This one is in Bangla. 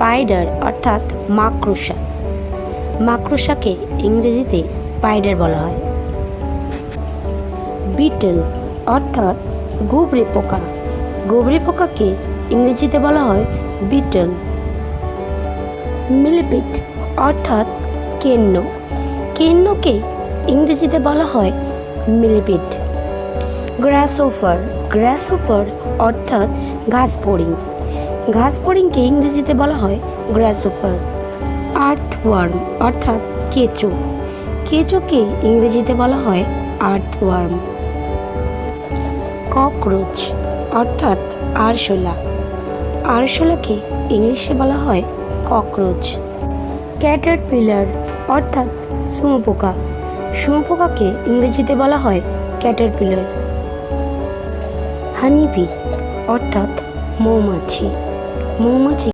স্পাইডার অর্থাৎ মাকড়সা। মাকড়সাকে ইংরেজিতে স্পাইডার বলা হয়। বিটল অর্থাৎ গুবরে পোকা। গুবরে পোকাকে ইংরেজিতে বলা হয় বিটল মিলিপিট অর্থাৎ কেন্ন। কেন্নকে ইংরেজিতে বলা হয় মিলিপিট গ্রাসোফার গ্রাসোফার অর্থাৎ ঘাস ঘাস ফড়িংকে ইংরেজিতে বলা হয় গ্রাসোফার, আর্থওয়ার্ম, অর্থাৎ কেঁচো। কেঁচোকে ইংরেজিতে বলা হয় আর্থ ওয়ার্ম ককরোচ, অর্থাৎ আরশোলা। আরশোলাকে ইংলিশে বলা হয় ককরোচ। ক্যাটারপিলার, অর্থাৎ শুঁয়োপোকা। শুঁয়োপোকাকে ইংরেজিতে বলা হয় ক্যাটারপিলার। হানিবি অর্থাৎ মৌমাছি। মৌমাছি